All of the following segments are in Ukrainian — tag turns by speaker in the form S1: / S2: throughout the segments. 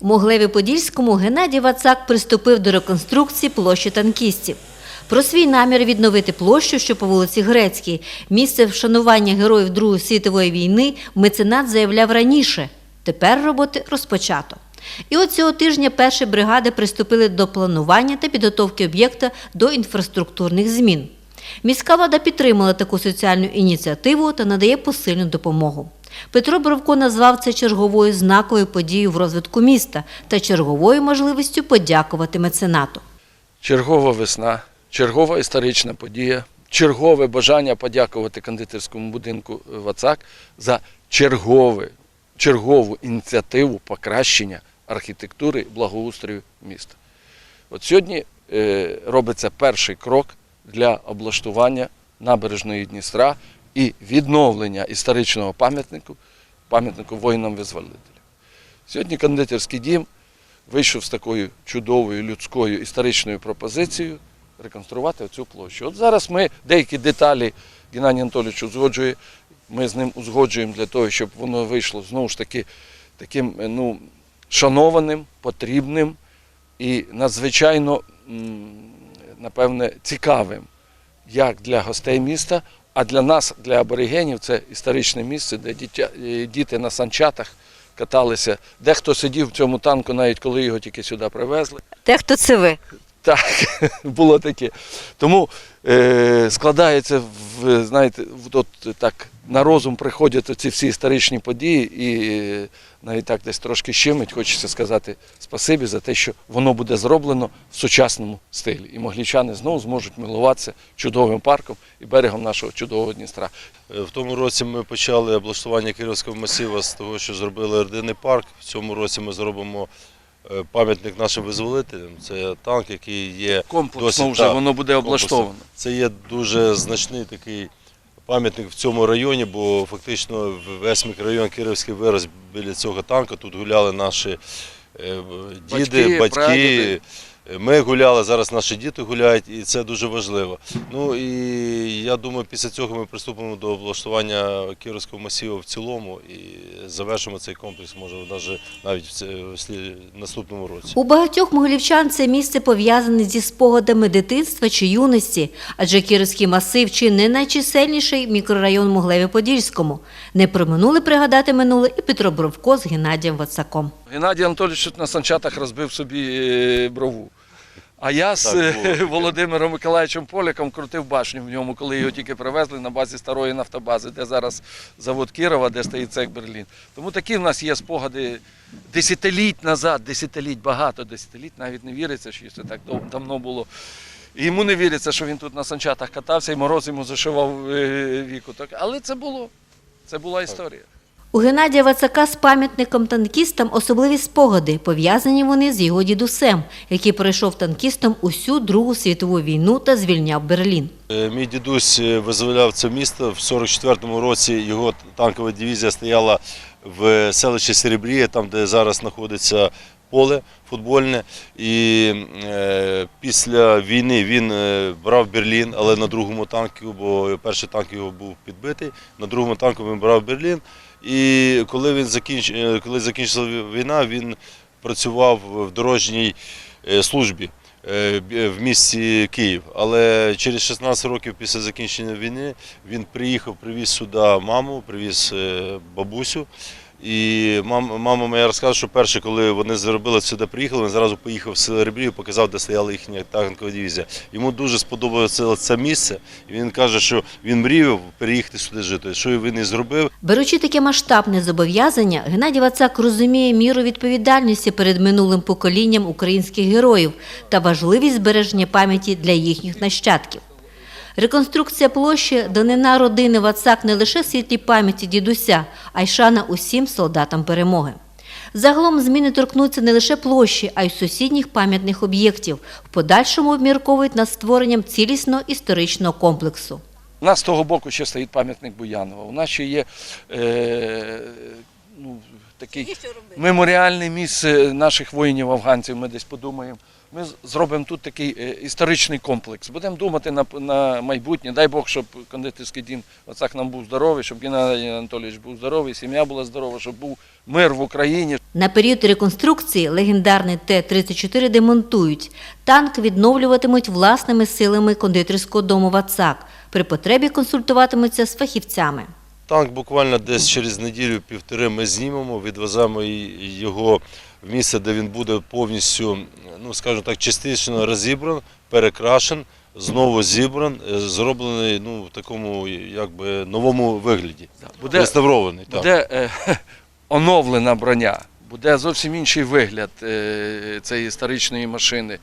S1: У Моглеві-Подільському Геннадій Вацак приступив до реконструкції площі танкістів. Про свій намір відновити площу, що по вулиці Грецькій, місце вшанування героїв Другої світової війни, меценат заявляв раніше. Тепер роботи розпочато. І от цього тижня перші бригади приступили до планування та підготовки об'єкта до інфраструктурних змін. Міська влада підтримала таку соціальну ініціативу та надає посильну допомогу. Петро Бровко назвав це черговою знаковою подією в розвитку міста та черговою можливістю подякувати меценату.
S2: Чергова весна, чергова історична подія, чергове бажання подякувати кондитерському будинку Вацак за чергове, чергову ініціативу покращення архітектури благоустрою міста. От сьогодні е, робиться перший крок для облаштування набережної Дністра і відновлення історичного пам'ятнику, пам'ятнику воїнам-визволителям. Сьогодні кондитерський дім вийшов з такою чудовою людською історичною пропозицією реконструвати цю площу. От зараз ми деякі деталі Геннадій Анатолійович узгоджує, ми з ним узгоджуємо для того, щоб воно вийшло знову ж таки таким ну, шанованим, потрібним і надзвичайно, напевне, цікавим як для гостей міста, а для нас, для аборигенів, це історичне місце, де е, діти на санчатах каталися. Дехто сидів в цьому танку, навіть коли його тільки сюди привезли.
S1: Те, хто це ви?
S2: Так, було таке. Тому е, складається в, знаєте, от так на розум приходять ці всі історичні події, і е, навіть так десь трошки щемить, хочеться сказати спасибі за те, що воно буде зроблено в сучасному стилі. І моглічани знову зможуть милуватися чудовим парком і берегом нашого чудового Дністра.
S3: Е, В тому році ми почали облаштування Київського масива з того, що зробили Ординний парк. В цьому році ми зробимо е, пам'ятник нашим визволителям. Це танк, який є
S2: Комплексно
S3: досить,
S2: вже
S3: так,
S2: воно буде облаштовано.
S3: Це є дуже значний такий пам'ятник в цьому районі, бо фактично весь мікрорайон Кировський вирос біля цього танка. Тут гуляли наші е, діди,
S2: Батьки,
S3: батьки. Ми гуляли, зараз наші діти гуляють, і це дуже важливо. Ну і я думаю, після цього ми приступимо до облаштування Кіровського масиву в цілому і завершимо цей комплекс, може, навіть навіть в це- в слід- наступному році.
S1: У багатьох могилівчан це місце пов'язане зі спогадами дитинства чи юності, адже Кіровський масив чи не найчисельніший мікрорайон Моглеві-Подільському. Не проминули пригадати минуле і Петро Бровко з Геннадієм Вацаком.
S2: Геннадій Анатолійович на санчатах розбив собі е, брову. А я з
S3: Так
S2: е. Володимиром Миколаївичем Поляком крутив башню в ньому, коли його тільки привезли на базі старої нафтобази, де зараз завод Кірова, де стоїть цех Берлін. Тому такі в нас є спогади десятиліть назад, десятиліть, багато десятиліть, навіть не віриться, що це так давно було. І йому не віриться, що він тут на санчатах катався і мороз йому зашивав е, віку. Але це було. Це була історія.
S1: У Геннадія Вацака з пам'ятником танкістам особливі спогади, пов'язані вони з його дідусем, який пройшов танкістом усю Другу світову війну та звільняв Берлін.
S3: Е, Мій дідусь е, визволяв це місто. В 44-му році його танкова дивізія стояла в селищі Серебріє, там, де зараз знаходиться поле футбольне. І е, після війни він брав Берлін, але на другому танку, бо перший танк його був підбитий. На другому танку він брав Берлін. І коли він закінч... е, коли закінчилася війна, він працював в дорожній е, службі е, в місті Київ. Але через 16 років після закінчення війни він приїхав, привіз сюди маму, привіз бабусю. І мама, моя розказала, що перше, коли вони зробили сюди, приїхали, він зразу поїхав в село Ребрію, показав, де стояла їхня танкова дивізія. Йому дуже сподобалося це місце. І він каже, що він мріяв переїхати сюди жити. Що він і зробив.
S1: Беручи таке масштабне зобов'язання, Геннадій Вацак розуміє міру відповідальності перед минулим поколінням українських героїв та важливість збереження пам'яті для їхніх нащадків. Реконструкція площі данина родини Вацак не лише світлій пам'яті дідуся, а й шана усім солдатам перемоги. Загалом зміни торкнуться не лише площі, а й сусідніх пам'ятних об'єктів. В подальшому обмірковують над створенням цілісного історичного комплексу.
S2: У нас з того боку ще стоїть пам'ятник Буянова. У нас ще є е, ну, такий меморіальне місце наших воїнів-афганців. Ми десь подумаємо ми зробимо тут такий е, історичний комплекс. Будемо думати на, на майбутнє. Дай Бог, щоб кондитерський дім Вацак нам був здоровий, щоб Геннадій Анатолійович був здоровий, сім'я була здорова, щоб був мир в Україні,
S1: На період реконструкції легендарний Т-34 демонтують. Танк відновлюватимуть власними силами кондитерського дому Вацак. При потребі консультуватимуться з фахівцями.
S3: Танк буквально десь через неділю-півтори ми знімемо, відвеземо його в місце, де він буде повністю, ну скажімо так, частично розібран, перекрашен, знову зібран, е, зроблений ну, в такому якби новому вигляді.
S2: буде,
S3: Реставрований. Так.
S2: буде е, оновлена броня, буде зовсім інший вигляд е, цієї історичної машини.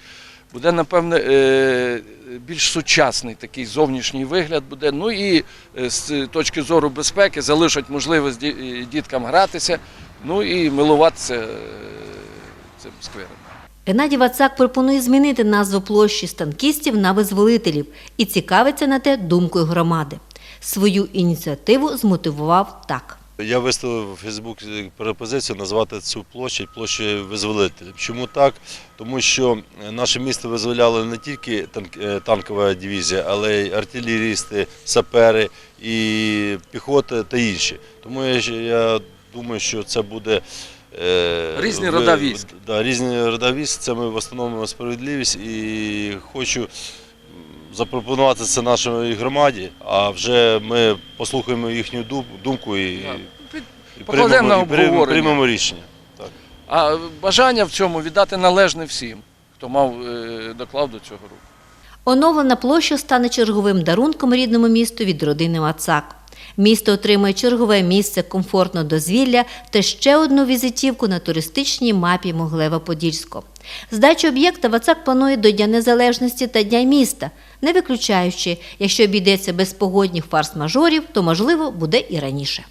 S2: Буде, напевне, е, більш сучасний такий зовнішній вигляд буде. Ну і е, з точки зору безпеки залишать можливість е, діткам гратися, ну і милуватися цим сквером.
S1: Геннадій Вацак пропонує змінити назву площі з танкістів на визволителів і цікавиться на те думкою громади. Свою ініціативу змотивував так.
S3: Я виставив у Фейсбук пропозицію назвати цю площадь площею визволителів. Чому так? Тому що наше місто визволяли не тільки е, танкова дивізія, але й артилерісти, сапери і піхота та інші. Тому я, я думаю, що це буде. е,
S2: Різні рода військ.
S3: Да, різні рода військ. Це ми встановимо справедливість і хочу запропонувати це нашій громаді, а вже ми послухаємо їхню думку і. І приймемо, і приймемо- приймемо рішення. Так.
S2: А бажання в цьому віддати належне всім, хто мав доклад доклав до цього року.
S1: Оновлена площа стане черговим дарунком рідному місту від родини Вацак. Місто отримує чергове місце комфортного дозвілля та ще одну візитівку на туристичній мапі Моглева-Подільського. Здачу об'єкта Вацак планує до Дня Незалежності та Дня міста, не виключаючи, якщо обійдеться без погодних фарс-мажорів, то можливо буде і раніше.